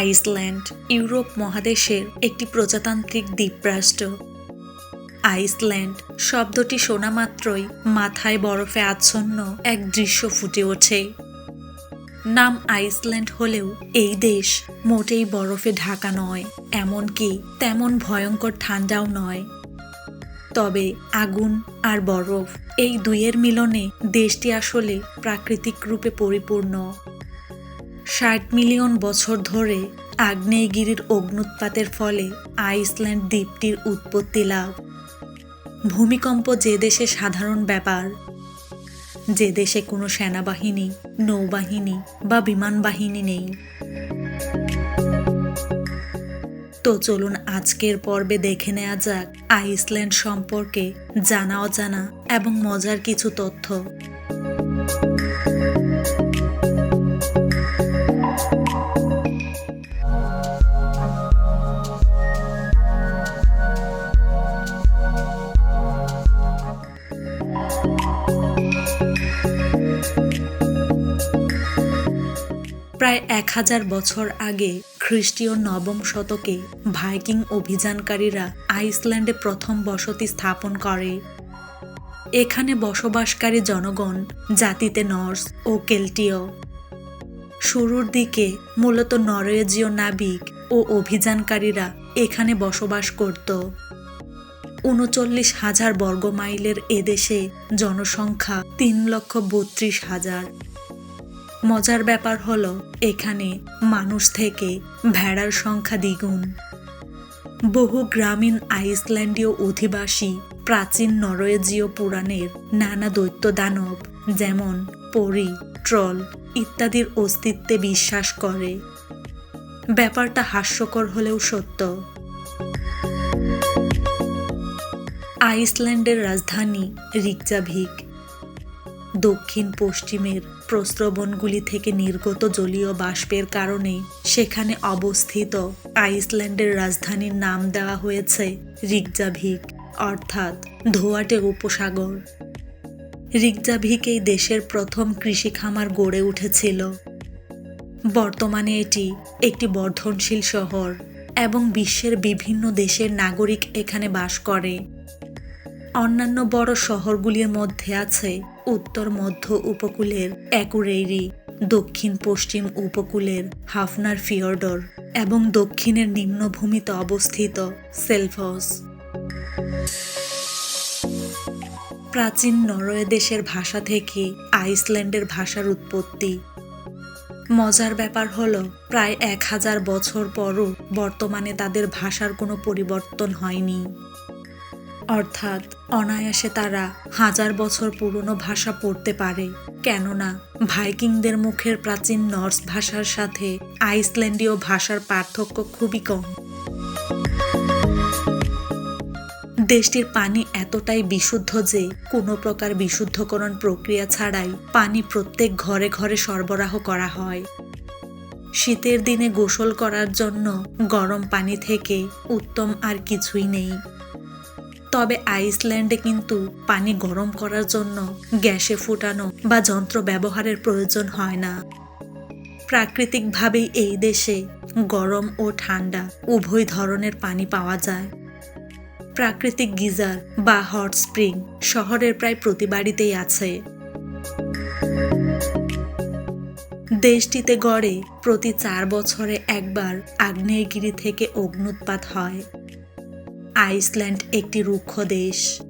Iceland, Europe মহাদেশের একটি প্রজাতান্ত্রিক দ্বীপরাষ্ট্র। Iceland শব্দটি শোনা মাত্রই মাথায় বরফে আচ্ছন্ন এক দৃশ্য ফুটে ওঠে। নাম আইসল্যান্ড হলেও এই দেশ মোটেই বরফে ঢাকা নয়, এমনকি তেমন ভয়ঙ্কর ঠান্ডাও নয়। তবে আগুন আর বরফ এই দুইয়ের মিলনে দেশটি আসলে প্রাকৃতিক রূপে পরিপূর্ণ। ষাট মিলিয়ন বছর ধরে আগ্নেয়গিরির অগ্নুৎপাতের ফলে আইসল্যান্ড দ্বীপটির উৎপত্তি লাভ। ভূমিকম্প যে দেশে সাধারণ ব্যাপার যে দেশে কোনো সেনাবাহিনী, নৌবাহিনী বা বিমান বাহিনী নেই। তো চলুন আজকের পর্বে দেখে নেওয়া যাক আইসল্যান্ড সম্পর্কে জানা অজানা এবং মজার কিছু তথ্য। প্রায় এক হাজার বছর আগে খ্রিস্টীয় নবম শতকে ভাইকিং অভিযানকারীরা আইসল্যান্ডে প্রথম বসতি স্থাপন করে। এখানে বসবাসকারী জনগণ, জাতিতে নর্স ও কেল্টীয়। শুরুর দিকে মূলত নরওয়েজীয় নাবিক ও অভিযানকারীরা এখানে বসবাস করত। উনচল্লিশ হাজার বর্গমাইলের এদেশে জনসংখ্যা তিন লক্ষ বত্রিশ হাজার। মজার ব্যাপার হলো, এখানে মানুষ থেকে ভেড়ার সংখ্যা দ্বিগুণ। বহু গ্রামীণ আইসল্যান্ডীয় অধিবাসী প্রাচীন নরওয়েজীয় পুরাণের নানা দৈত্য দানব যেমন পরি, ট্রল ইত্যাদির অস্তিত্বে বিশ্বাস করে। ব্যাপারটা হাস্যকর হলেও সত্য। আইসল্যান্ডের রাজধানী রিকজাভিক। দক্ষিণ পশ্চিমের প্রস্রবণগুলি থেকে নির্গত জলীয় বাষ্পের কারণে সেখানে অবস্থিত আইসল্যান্ডের রাজধানীর নাম দেওয়া হয়েছে রিকজাভিক অর্থাৎ ধোয়াটে উপসাগর। রিকজাভিক এই দেশের প্রথম কৃষি খামার গড়ে উঠেছিল। বর্তমানে এটি একটি বর্ধনশীল শহর এবং বিশ্বের বিভিন্ন দেশের নাগরিক এখানে বাস করে। অন্যান্য বড় শহরগুলির মধ্যে আছে উত্তর মধ্য উপকূলের অ্যাকুরেইরি, দক্ষিণ পশ্চিম উপকূলের হাফনার ফিয়র্ডর এবং দক্ষিণের নিম্নভূমিতে অবস্থিত সেলফস। প্রাচীন নরওয়ে দেশের ভাষা থেকে আইসল্যান্ডের ভাষার উৎপত্তি। মজার ব্যাপার হলো, প্রায় এক হাজার বছর পরও বর্তমানে তাদের ভাষার কোনো পরিবর্তন হয়নি। অর্থাৎ অনায়াসে তারা হাজার বছর পুরনো ভাষা পড়তে পারে। কেননা ভাইকিংদের মুখের প্রাচীন নর্স ভাষার সাথে আইসল্যান্ডীয় ভাষার পার্থক্য খুবই কম। দেশটির পানি এতটাই বিশুদ্ধ যে কোনো প্রকার বিশুদ্ধকরণ প্রক্রিয়া ছাড়াই পানি প্রত্যেক ঘরে ঘরে সরবরাহ করা হয়। শীতের দিনে গোসল করার জন্য গরম পানি থেকে উত্তম আর কিছুই নেই। তবে আইসল্যান্ডে কিন্তু পানি গরম করার জন্য গ্যাসে ফুটানো বা যন্ত্র ব্যবহারের প্রয়োজন হয় না। প্রাকৃতিকভাবেই এই দেশে গরম ও ঠান্ডা উভয় ধরনের পানি পাওয়া যায়। প্রাকৃতিক গিজার বা হট স্প্রিং শহরের প্রায় প্রতি বাড়িতেই আছে। দেশটিতে গড়ে প্রতি চার বছরে একবার আগ্নেয়গিরি থেকে অগ্নুৎপাত হয়। আইসল্যান্ড একটি রুক্ষ দেশ।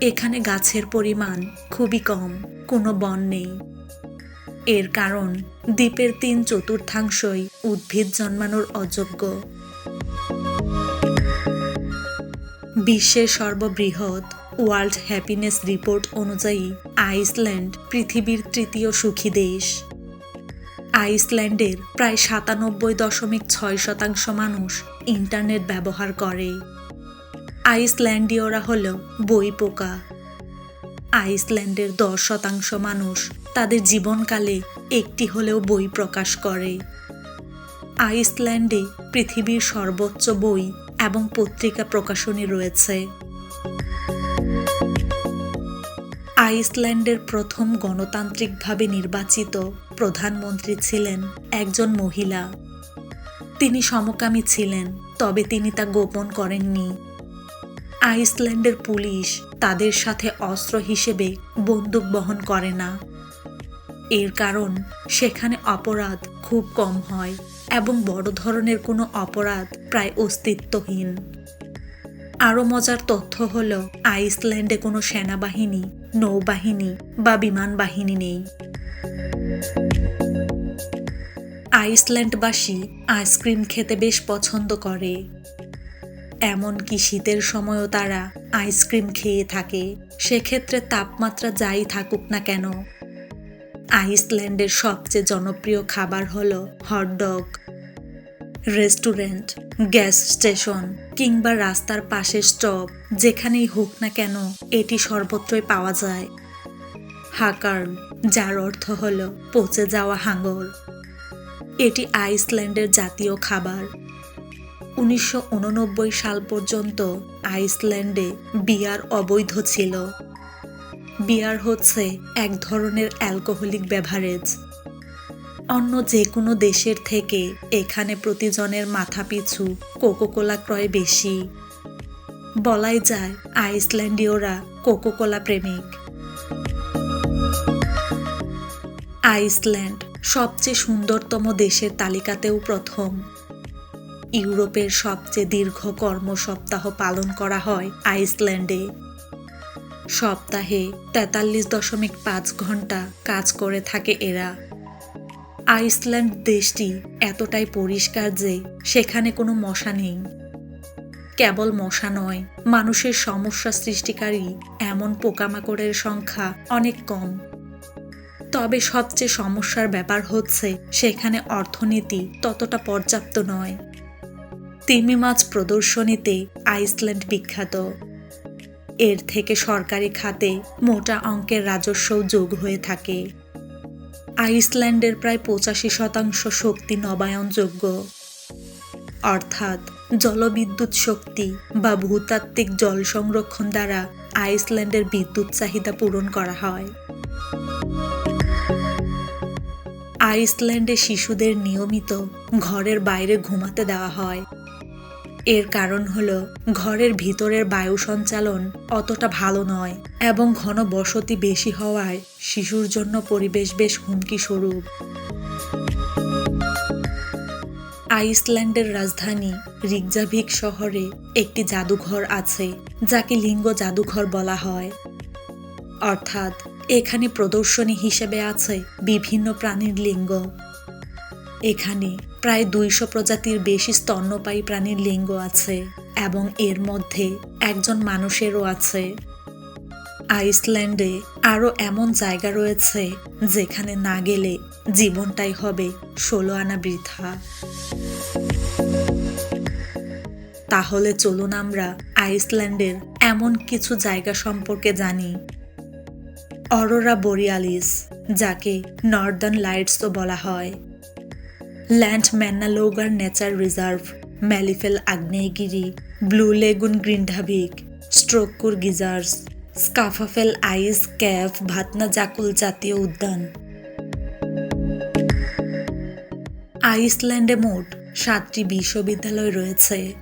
এখানে গাছের পরিমাণ খুবই কম, কোনো বন নেই। এর কারণ, দ্বীপের তিন চতুর্থাংশই উদ্ভিদ জন্মানোর অযোগ্য। বিশ্বের সর্ববৃহৎ ওয়ার্ল্ড হ্যাপিনেস রিপোর্ট অনুযায়ী আইসল্যান্ড পৃথিবীর তৃতীয় সুখী দেশ। আইসল্যান্ডের প্রায় সাতানব্বই দশমিক ছয় শতাংশ মানুষ ইন্টারনেট ব্যবহার করে। আইসল্যান্ডীয়রা হল বই পোকা। আইসল্যান্ডের দশ শতাংশ মানুষ তাদের জীবনকালে একটি হলেও বই প্রকাশ করে। আইসল্যান্ডে পৃথিবীর সর্বোচ্চ বই এবং পত্রিকা প্রকাশনী রয়েছে। আইসল্যান্ডের প্রথম গণতান্ত্রিকভাবে নির্বাচিত প্রধানমন্ত্রী ছিলেন একজন মহিলা। তিনি সমকামী ছিলেন, তবে তিনি তা গোপন করেননি। আইসল্যান্ডের পুলিশ তাদের সাথে অস্ত্র হিসেবে বন্দুক বহন করে না। এর কারণ, সেখানে অপরাধ খুব কম হয় এবং বড় ধরনের কোনো অপরাধ প্রায় অস্তিত্বহীন। আরও মজার তথ্য হল, আইসল্যান্ডে কোনো সেনাবাহিনী, নৌবাহিনী বা বিমান বাহিনী নেই। আইসল্যান্ডবাসী আইসক্রিম খেতে বেশ পছন্দ করে। এমনকি শীতের সময়ও তারা আইসক্রিম খেয়ে থাকে। সেক্ষেত্রে তাপমাত্রা যাই থাকুক না কেন। আইসল্যান্ডের সবচেয়ে জনপ্রিয় খাবার হল হটডগ রেস্টুরেন্ট গ্যাস স্টেশন কিংবা রাস্তার পাশের স্টপ যেখানেই হোক না কেন এটি সর্বত্রই পাওয়া যায়। হাকার্ন যার অর্থ হল পচে যাওয়া হাঙ্গর। এটি আইসল্যান্ডের জাতীয় খাবার। উনিশশো উননব্বই সাল পর্যন্ত আইসল্যান্ডে বিয়ার অবৈধ ছিল। বিয়ার হচ্ছে এক ধরনের অ্যালকোহলিক বেভারেজ। অন্য যে কোনো দেশের থেকে এখানে প্রতিজনের মাথাপিছু কোকোকোলা ক্রয় বেশি। বলাই যায় আইসল্যান্ডীয়রা কোকোকোলা প্রেমিক। আইসল্যান্ড সবচেয়ে সুন্দরতম দেশের তালিকাতেও প্রথম। ইউরোপের সবচেয়ে দীর্ঘ কর্ম সপ্তাহ পালন করা হয় আইসল্যান্ডে। সপ্তাহে তেতাল্লিশ দশমিক পাঁচ ঘণ্টা কাজ করে থাকে এরা। আইসল্যান্ড দেশটি এতটাই পরিষ্কার যে সেখানে কোনো মশা নেই। কেবল মশা নয়, মানুষের সমস্যা সৃষ্টিকারী এমন পোকামাকড়ের সংখ্যা অনেক কম। তবে সবচেয়ে সমস্যার ব্যাপার হচ্ছে সেখানে অর্থনীতি ততটা পর্যাপ্ত নয়। তিমি মাছ প্রদর্শনীতে আইসল্যান্ড বিখ্যাত। এর থেকে সরকারি খাতে মোটা অঙ্কের রাজস্বও যোগ হয়ে থাকে। আইসল্যান্ডের প্রায় পঁচাশি শতাংশ শক্তি নবায়নযোগ্য। অর্থাৎ জলবিদ্যুৎ শক্তি বা ভূতাত্ত্বিক জল সংরক্ষণ দ্বারা আইসল্যান্ডের বিদ্যুৎ চাহিদা পূরণ করা হয়। আইসল্যান্ডে শিশুদের নিয়মিত ঘরের বাইরে ঘুমাতে দেওয়া হয়। এর কারণ হল, ঘরের ভিতরের বায়ু সঞ্চালন অতটা ভালো নয় এবং ঘন বসতি বেশি হওয়ায় শিশুর জন্য পরিবেশ বেশ হুমকি স্বরূপ আইসল্যান্ডের রাজধানী রিকজাভিক শহরে একটি জাদুঘর আছে, যাকে লিঙ্গ জাদুঘর বলা হয়। অর্থাৎ, এখানে প্রদর্শনী হিসেবে আছে বিভিন্ন প্রাণীর লিঙ্গ। এখানে প্রায় দুইশো প্রজাতির বেশি স্তন্যপায়ী প্রাণীর লিঙ্গ আছে এবং এর মধ্যে একজন মানুষেরও আছে। আইসল্যান্ডে আরও এমন জায়গা রয়েছে যেখানে না গেলে জীবনটাই হবে ষোলো আনা বৃথা। তাহলে চলুন আমরা আইসল্যান্ডের এমন কিছু জায়গা সম্পর্কে জানি। অরোরা বোরিয়ালিস, যাকে নর্দার্ন লাইটসও বলা হয়। ল্যান্ড ম্যান্নালোগার নেচার রিজার্ভ, ম্যালিফেল আগ্নেয়গিরি, Blue Lagoon Grindavik Strokkur geysers, Skaftafell ice cave, Vatnajokull জাতীয় উদ্যান। আইসল্যান্ডে মোট সাতটি বিশ্ববিদ্যালয় রয়েছে।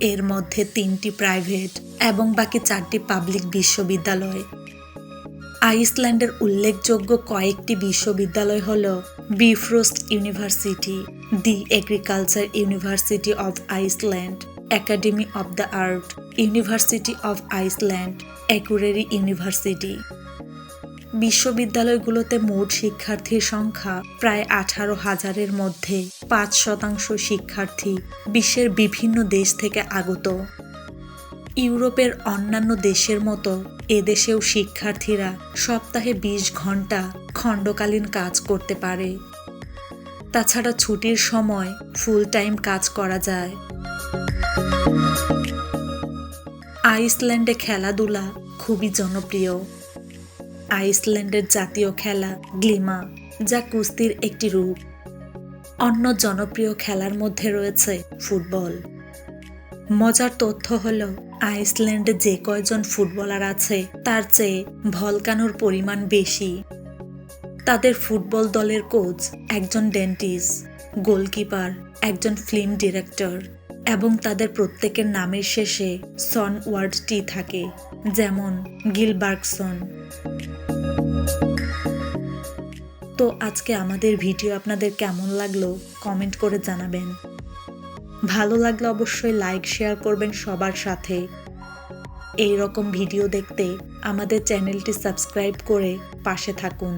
এর মধ্যে তিনটি প্রাইভেট এবং বাকি চারটি পাবলিক বিশ্ববিদ্যালয়। আইসল্যান্ডের উল্লেখযোগ্য কয়েকটি বিশ্ববিদ্যালয় হল Bifrost university the agriculture university of Iceland academy of the art university of Iceland Akureyri university বিশ্ববিদ্যালয়গুলোতে মোট শিক্ষার্থীর সংখ্যা প্রায় আঠারো হাজারের মধ্যে পাঁচ শতাংশ শিক্ষার্থী বিশ্বের বিভিন্ন দেশ থেকে আগত। ইউরোপের অন্যান্য দেশের মতো এদেশেও শিক্ষার্থীরা সপ্তাহে ২০ ঘণ্টা খণ্ডকালীন কাজ করতে পারে। তাছাড়া ছুটির সময় ফুল টাইম কাজ করা যায়। আইসল্যান্ডে খেলাধুলা খুবই জনপ্রিয়। আইসল্যান্ডের জাতীয় খেলা গ্লিমা, যা কুস্তির একটি রূপ। অন্য জনপ্রিয় খেলার মধ্যে রয়েছে ফুটবল। মজার তথ্য হলো আইসল্যান্ডে যে কয়জন ফুটবলার আছে, তার চেয়ে ভলকানোর পরিমাণ বেশি। তাদের ফুটবল দলের কোচ একজন ডেন্টিস্ট, গোলকিপার একজন ফিল্ম ডিরেক্টর এবং তাদের প্রত্যেকের নামের শেষে সন ওয়ার্ডটি থাকে, যেমন গিলবার্গসন। তো আজকে আমাদের ভিডিও আপনাদের কেমন লাগল, কমেন্ট করে জানাবেন। ভালো লাগলে অবশ্যই লাইক শেয়ার করবেন সবার সাথে। এই রকম ভিডিও দেখতে আমাদের চ্যানেলটি সাবস্ক্রাইব করে পাশে থাকুন।